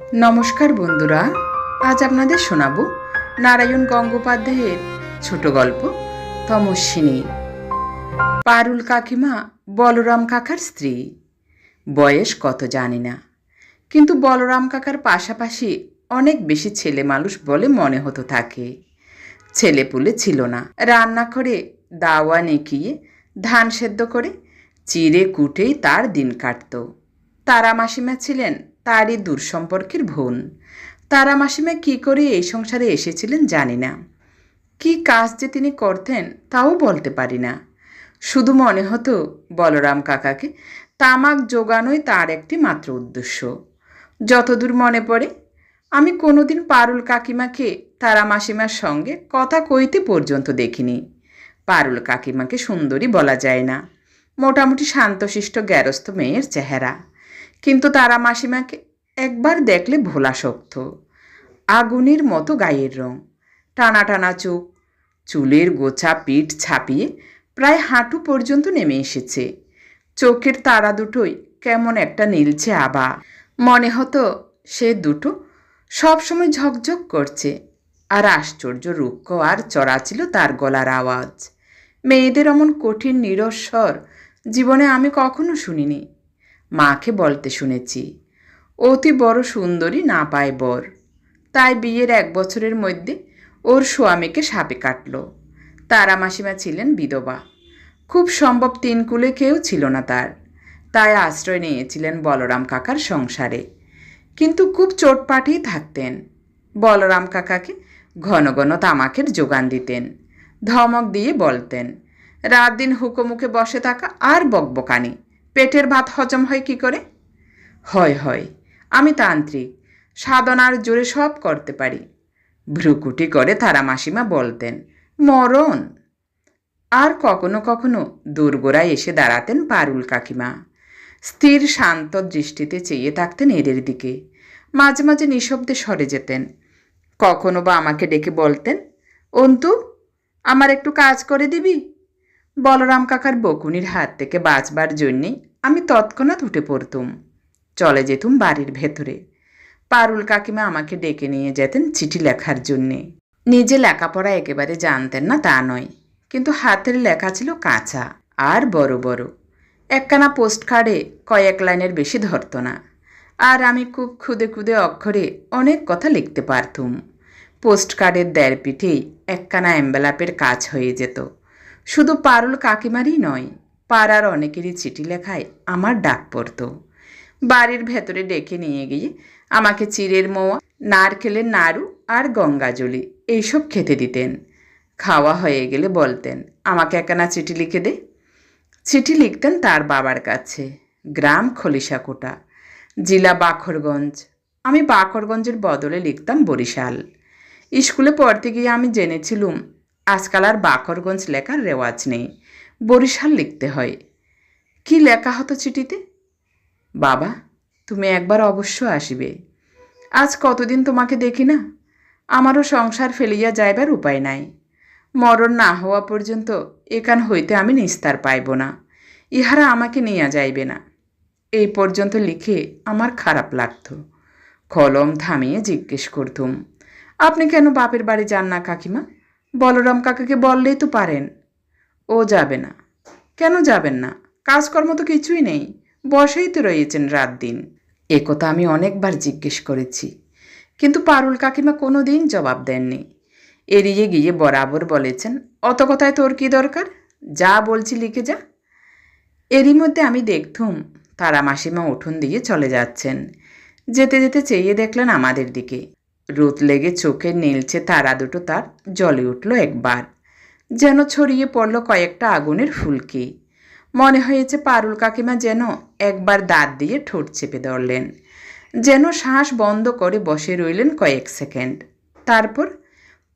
নমস্কার বন্ধুরা, আজ আপনাদের শোনাব নারায়ণ গঙ্গোপাধ্যায়ের ছোট গল্প, তমস্বিনী। পারুল কাকিমা বলরাম কাকার স্ত্রী। বয়স কত জানি না, কিন্তু বলরাম কাকার পাশাপাশি অনেক বেশি ছেলে মানুষ বলে মনে হতো থাকে। ছেলে পুলে ছিল না রান্না করে দাওয়া নেকিয়ে ধান সেদ্ধ করে চিড়ে কুটেই তার দিন কাটতো। তারা মাসিমা ছিলেন তারই দূর সম্পর্কের বোন তারা মাসিমা কী করে এই সংসারে এসেছিলেন জানি না। কী কাজ যে তিনি করতেন তাও বলতে পারি না। শুধু মনে হতো, বলরাম কাকাকে, তামাক জোগানোই তার একটি মাত্র উদ্দেশ্য। যতদূর মনে পড়ে, আমি কোনোদিন পারুল কাকিমাকে, তারা মাসিমার সঙ্গে কথা কইতে পর্যন্ত দেখিনি। পারুল কাকিমাকে সুন্দরী বলা যায় না। মোটামুটি শান্তশিষ্ট গ্যারস্থ মেয়ের চেহারা। কিন্তু তারা মাসিমাকে একবার দেখলে ভোলা শক্ত, আগুনের মতো গায়ের রং। টানা টানা চোখ, চুলের গোছা পিঠ ছাপিয়ে প্রায় হাঁটু পর্যন্ত নেমে এসেছে। চোখের তারা দুটোই কেমন একটা নীলছে আবা মনে হতো সে দুটো সবসময় ঝকঝক করছে, আর আশ্চর্য রুক্ষ আর চড়া ছিল তার গলার আওয়াজ। মেয়েদের অমন কঠিন নিরস্বর জীবনে আমি কখনো শুনিনি। মাকে বলতে শুনেছি। অতি বড় সুন্দরী না পায় বর। তাই বিয়ের এক বছরের মধ্যে ওর স্বামীকে সাপে কাটল। তারা মাসিমা ছিলেন বিধবা। খুব সম্ভব তিন কুলে কেউ ছিল না তার। তাই আশ্রয় নিয়েছিলেন বলরাম কাকার সংসারে। কিন্তু খুব চোটপাটেই থাকতেন। বলরাম কাকাকে ঘন ঘন তামাকের যোগান দিতেন। ধমক দিয়ে বলতেন, রাত দিন হুকোমুখে বসে থাকা আর বকবকানি। পেটের ভাত হজম হয় কি করে? হয় হয়। আমি তান্ত্রিক। সাধনার জোরে সব করতে পারি। ভ্রুকুটি করে তারা মাসিমা বলতেন, মরণ। আর কখনো কখনো দুর্গোড়ায় এসে দাঁড়াতেন পারুল কাকিমা। স্থির, শান্ত দৃষ্টিতে চেয়ে থাকতেন এদের দিকে। মাঝে মাঝে নিঃশব্দে সরে যেতেন। কখনো বা আমাকে ডেকে বলতেন, অন্তু, আমার একটু কাজ করে দিবি? বলরাম কাকার বকুনির হাত থেকে বাঁচবার জন্যে আমি তৎক্ষণাৎ উঠে পড়তুম। চলে যেতুম বাড়ির ভেতরে। পারুল কাকিমা আমাকে ডেকে নিয়ে যেতেন চিঠি লেখার জন্যে। নিজে লেখাপড়া একেবারে জানতেন না তা নয়, কিন্তু হাতের লেখা ছিল কাঁচা আর বড় বড়। একখানা পোস্ট কার্ডে কয়েক লাইনের বেশি ধরতো না। আর আমি খুব খুদে খুদে অক্ষরে অনেক কথা লিখতে পারতুম। পোস্ট কার্ডের দেড় পিঠেই একখানা অ্যাম্বেলাপের কাজ হয়ে যেত। শুধু পারুল কাকিমারই নয়, পাড়ার অনেকেরই চিঠি লেখায় আমার ডাক পড়তো। বাড়ির ভেতরে ডেকে নিয়ে গিয়ে আমাকে চিড়ের মোয়া, নারকেলের নাড়ু আর গঙ্গাজলি এইসব খেতে দিতেন। খাওয়া হয়ে গেলে বলতেন, আমাকে একখানা চিঠি লিখে দে। চিঠি লিখতেন তার বাবার কাছে, গ্রাম খলিশাকোটা, জেলা বাখরগঞ্জ। আমি বাখরগঞ্জের বদলে লিখতাম বরিশাল। স্কুলে পড়তে গিয়ে আমি জেনেছিলুম আজকাল আর বাকরগঞ্জ লেখার রেওয়াজ নেই। বরিশাল লিখতে হয়। কি লেখা হতো চিঠিতে? বাবা, তুমি একবার অবশ্য আসিবে। আজ কতদিন তোমাকে দেখি না? আমারও সংসার ফেলিয়া যাইবার উপায় নাই। মরণ না হওয়া পর্যন্ত এখান হইতে আমি নিস্তার পাইব না। ইহারা আমাকে নিয়ে যাইবে না। এই পর্যন্ত লিখে আমার খারাপ লাগত। কলম থামিয়ে জিজ্ঞেস করতুম, আপনি কেন বাপের বাড়ি যান না কাকিমা? বলরাম কাকাকে বললেই তো পারেন। ও যাবে না। কেন যাবেন না? কাজকর্ম তো কিছুই নেই। বসেই তো রয়েছেন রাত দিন। এ কথা আমি অনেকবার জিজ্ঞেস করেছি। কিন্তু পারুল কাকিমা কোনো দিন জবাব দেননি। এড়িয়ে গিয়ে বরাবর বলেছেন, অত কথায় তোর কি দরকার? যা বলছি লিখে যা। এরই মধ্যে আমি দেখতুম তারা মাসিমা উঠোন দিয়ে চলে যাচ্ছেন। যেতে যেতে চেয়ে দেখলেন আমাদের দিকে। রোদ লেগে চোখে নীলছে তারা দুটো তার জলে উঠল একবার। যেন ছড়িয়ে পড়ল কয়েকটা আগুনের ফুলকি। মনে হয়েছে পারুল কাকিমা যেন একবার দাঁত দিয়ে ঠোঁট চেপে ধরলেন। যেন শ্বাস বন্ধ করে বসে রইলেন কয়েক সেকেন্ড। তারপর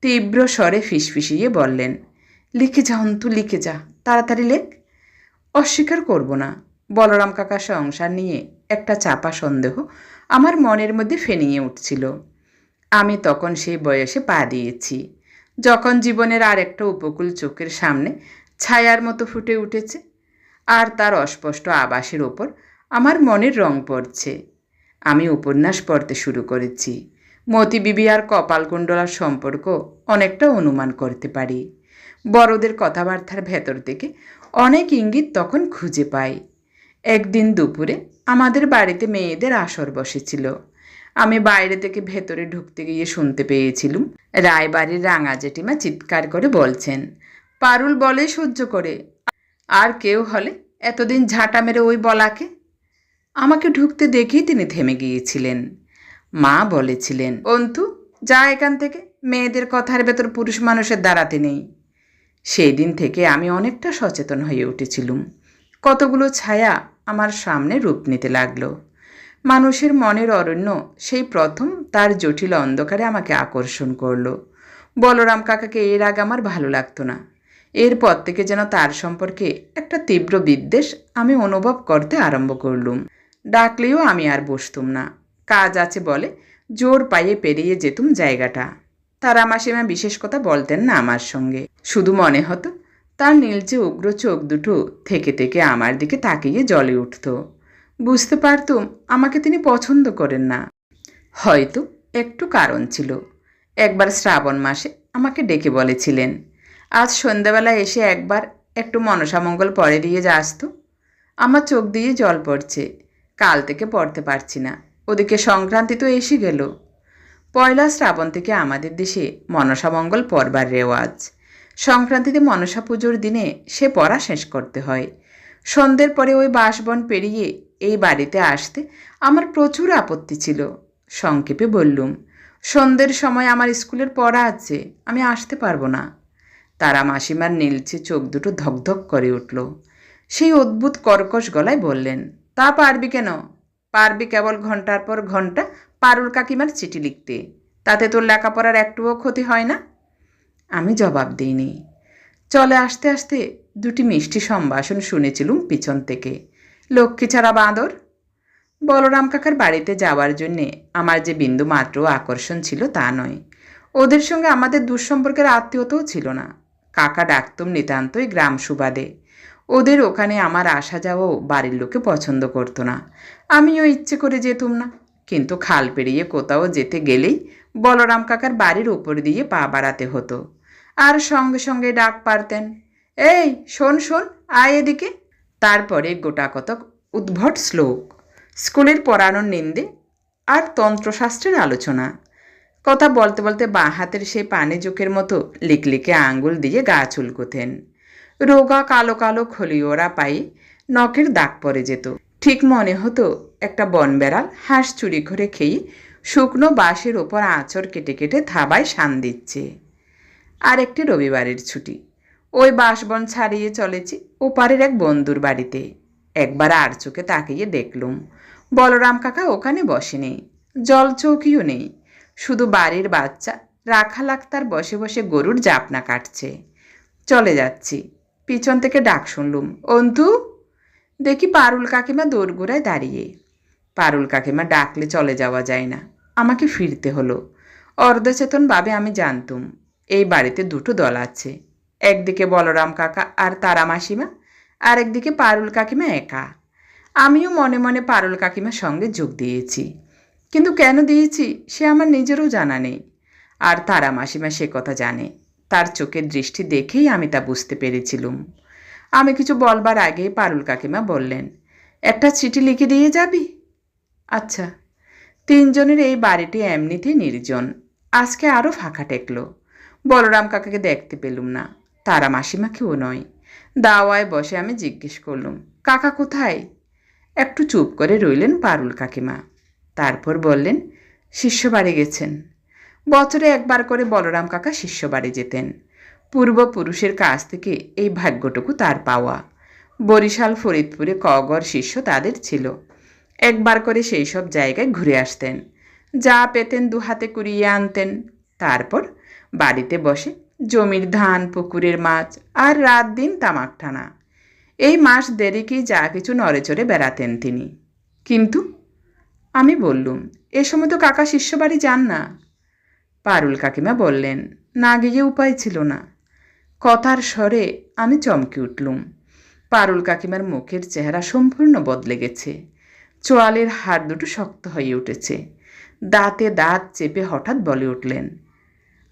তীব্র স্বরে ফিসফিসিয়ে বললেন, লিখে যা অন্তু, লিখে যা, তাড়াতাড়ি লেখ। অস্বীকার করব না। বলরাম কাকা সংসার নিয়ে একটা চাপা সন্দেহ আমার মনের মধ্যে ফেনিয়ে উঠছিল। আমি তখন সেই বয়সে পা দিয়েছি। যখন জীবনের আর একটা উপকূল চোখের সামনে ছায়ার মতো ফুটে উঠেছে, আর তার অস্পষ্ট আবাসের ওপর আমার মনের রং পড়ছে। আমি উপন্যাস পড়তে শুরু করেছি। মতি বিবি আর কপালকুণ্ডলার সম্পর্ক অনেকটা অনুমান করতে পারি। বড়দের কথাবার্তার ভেতর থেকে অনেক ইঙ্গিত তখন খুঁজে পাই। একদিন দুপুরে আমাদের বাড়িতে মেয়েদের আসর বসেছিল। আমি বাইরে থেকে ভেতরে ঢুকতে গিয়ে শুনতে পেয়েছিলুম। রায়বাড়ির রাঙা জেঠিমা চিৎকার করে বলছেন, পারুল বলে সহ্য করে। আর কেউ হলে? এতদিন ঝাঁটা মেরে ওই বলাকে? আমাকে ঢুকতে দেখেই তিনি থেমে গিয়েছিলেন। মা বলেছিলেন, অন্তু, যা এখান থেকে। মেয়েদের কথার ভেতর পুরুষ মানুষের দাঁড়াতে নেই। সেই দিন থেকে আমি অনেকটা সচেতন হয়ে উঠেছিলুম। কতগুলো ছায়া আমার সামনে রূপ নিতে লাগল। মানুষের মনের অরণ্য, সেই প্রথম তার জটিল অন্ধকারে আমাকে আকর্ষণ করল। বলরাম কাকাকে এর আগে আমার ভালো লাগতো না। এরপর থেকে যেন তার সম্পর্কে একটা তীব্র বিদ্বেষ আমি অনুভব করতে আরম্ভ করলুম। ডাকলেও আমি আর বসতুম না। কাজ আছে বলে জোর পায়ে পেরিয়ে যেতুম জায়গাটা। তারা মাসিমা বিশেষ কথা বলতেন না আমার সঙ্গে। শুধু মনে হতো, তার নীলচে উগ্র চোখ দুটো থেকে থেকে আমার দিকে তাকিয়ে জলে উঠত। বুঝতে পারতুম, আমাকে তিনি পছন্দ করেন না। হয়তো একটু কারণ ছিল। একবার শ্রাবণ মাসে আমাকে ডেকে বলেছিলেন, আজ সন্ধ্যাবেলা এসে একবার একটু মনসামঙ্গল পরে দিয়ে যাস তো। আমার চোখ দিয়ে জল পড়ছে, কাল থেকে পড়তে পারছি না। ওদিকে সংক্রান্তি তো এসে গেল। পয়লা শ্রাবণ থেকে আমাদের দেশে মনসামঙ্গল পড়বার রেওয়াজ। সংক্রান্তিতে মনসা পুজোর দিনে সে পড়া শেষ করতে হয়। সন্ধ্যের পরে ওই বাসবন পেরিয়ে এই বাড়িতে আসতে আমার প্রচুর আপত্তি ছিল। সংক্ষেপে বললুম, সন্ধ্যের সময় আমার স্কুলের পড়া আছে, আমি আসতে পারব না। তারা মাসিমার নীলচে চোখ দুটো ধকধক করে উঠল। সেই অদ্ভুত কর্কশ গলায় বললেন, তা পারবি কেন? পারবি কেবল ঘণ্টার পর ঘণ্টা পারুল কাকিমার চিঠি লিখতে। তাতে তোর লেখাপড়ার একটুও ক্ষতি হয় না? আমি জবাব দিইনি। চলে আসতে আসতে দুটি মিষ্টি সম্ভাষণ শুনেছিলুম পিছন থেকে। লক্ষ্মী ছাড়া বাঁদর? বলরাম কাকার বাড়িতে যাওয়ার জন্যে আমার যে বিন্দু মাত্র আকর্ষণ ছিল তা নয়। ওদের সঙ্গে আমাদের দুঃসম্পর্কের আত্মীয়তাও ছিল না। কাকা ডাকতুম নিতান্তই গ্রাম সুবাদে। ওদের ওখানে আমার আসা যাওয়াও বাড়ির লোকে পছন্দ করতো না। আমিও ইচ্ছে করে যেতুম না। কিন্তু খাল পেরিয়ে কোথাও যেতে গেলেই বলরাম কাকার বাড়ির উপর দিয়ে পা বাড়াতে হতো। আর সঙ্গে সঙ্গে ডাক পারতেন, এই, শোন শোন, আয় এদিকে। তারপরে গোটা কতক উদ্ভট শ্লোক, স্কুলের পড়ানোর নিন্দে আর তন্ত্রশাস্ত্রের আলোচনা। কথা বলতে বলতে বাঁ হাতের সেই পানে চোখের মতো লিকলিকে আঙ্গুল দিয়ে গা চুলকোতেন। রোগা কালো কালো খলিওরা পায়ে নখের দাগ পড়ে যেত। ঠিক মনে হতো একটা বনবেড়াল হাঁস চুরি করে খেয়ে শুকনো বাঁশের ওপর আঁচড় কেটে কেটে থাবায় শান দিচ্ছে। আর একটি রবিবারের ছুটি। ওই বাঁশবন ছাড়িয়ে চলেছি ওপারের এক বন্ধুর বাড়িতে। একবার আর চোখে তাকিয়ে দেখলুম। বলরাম কাকা ওখানে বসেনি। জল চৌকিও নেই। শুধু বাড়ির বাচ্চা, রাখাল আক্তার বসে বসে গরুর জাপনা কাটছে। চলে যাচ্ছি। পিছন থেকে ডাক শুনলুম, অন্তু? দেখি পারুল কাকিমা দোরগোড়ায় দাঁড়িয়ে। পারুল কাকিমা ডাকলে চলে যাওয়া যায় না, আমাকে ফিরতে হলো। অর্ধচেতনভাবে আমি জানতুম, এই বাড়িতে দুটো দল আছে। একদিকে বলরাম কাকা আর তারা মাসিমা আর একদিকে পারুল কাকিমা একা। আমিও মনে মনে পারুল কাকিমার সঙ্গে যোগ দিয়েছি। কিন্তু কেন দিয়েছি সে আমার নিজেরও জানা নেই। আর তারা মাসিমা সে কথা জানে। তার চোখের দৃষ্টি দেখেই আমি তা বুঝতে পেরেছিলুম। আমি কিছু বলবার আগে পারুল কাকিমা বললেন, একটা চিঠি লিখে দিয়ে যাবি? আচ্ছা। তিনজনের এই বাড়িটি এমনিতেই নির্জন। আজকে আরও ফাঁকা টেকলো বলরাম কাকাকে দেখতে পেলুম না। তারা মাসিমাকেও নয়। দাওয়ায় বসে আমি জিজ্ঞেস করলুম, কাকা কোথায়? একটু চুপ করে রইলেন পারুল কাকিমা। তারপর বললেন শিষ্য বাড়ি গেছেন। বছরে একবার করে বলরাম কাকা শিষ্য বাড়ি যেতেন পূর্বপুরুষের কাছ থেকে এই ভাগ্যটুকু তার পাওয়া। বরিশাল, ফরিদপুরে কগর শিষ্য তাদের ছিল। একবার করে সেই সব জায়গায় ঘুরে আসতেন। যা পেতেন দু হাতে কুড়িয়ে আনতেন। তারপর বাড়িতে বসে জমির ধান, পুকুরের মাছ আর রাত দিন তামাক টানা। এই মাস দেরিকেই যা কিছু নড়েচড়ে বেড়াতেন তিনি। কিন্তু আমি বললুম, এ সময় তো কাকা শিষ্য বাড়ি যান না। পারুল কাকিমা বললেন, না গিয়ে উপায় ছিল না। কথার স্বরে আমি চমকে উঠলুম। পারুল কাকিমার মুখের চেহারা সম্পূর্ণ বদলে গেছে। চোয়ালের হাড় দুটো শক্ত হয়ে উঠেছে। দাঁতে দাঁত চেপে হঠাৎ বলে উঠলেন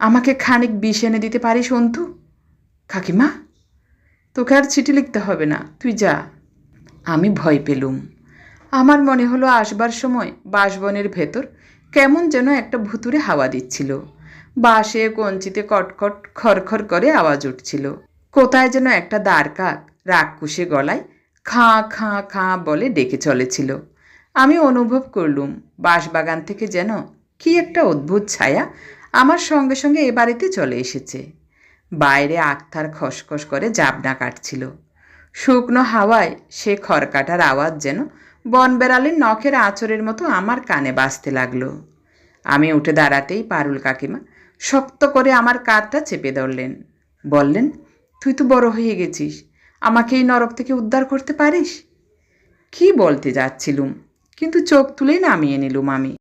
আমাকে খানিক বিষ এনে দিতে পারিস, অন্তু? কাকিমা, তোকে আর চিঠি লিখতে হবে না, তুই যা। আমি ভয় পেলুম। আমার মনে হলো আসবার সময় বাঁশবনের ভেতর কেমন যেন একটা ভুতুরে হাওয়া দিচ্ছিল। বাঁশে, কঞ্চিতে কটকট খরখর করে আওয়াজ উঠছিল। কোথায় যেন একটা দ্বারকাক রাগকুশে গলায় খাঁ খাঁ খাঁ বলে ডেকে চলেছিল। আমি অনুভব করলুম, বাঁশবাগান থেকে যেন কি একটা অদ্ভুত ছায়া আমার সঙ্গে সঙ্গে এ বাড়িতে চলে এসেছে। বাইরে আক্তার খসখস করে জাবনা কাটছিল। শুকনো হাওয়ায় সে খড়কাটার আওয়াজ যেন বনবেড়ালের নখের আঁচড়ের মতো আমার কানে বাজতে লাগল। আমি উঠে দাঁড়াতেই পারুল কাকিমা শক্ত করে আমার কাঁধটা চেপে ধরলেন। বললেন, তুই তো বড় হয়ে গেছিস, আমাকে এই নরক থেকে উদ্ধার করতে পারিস? কি বলতে যাচ্ছিলুম, কিন্তু চোখ তুলেই নামিয়ে নিলুম আমি।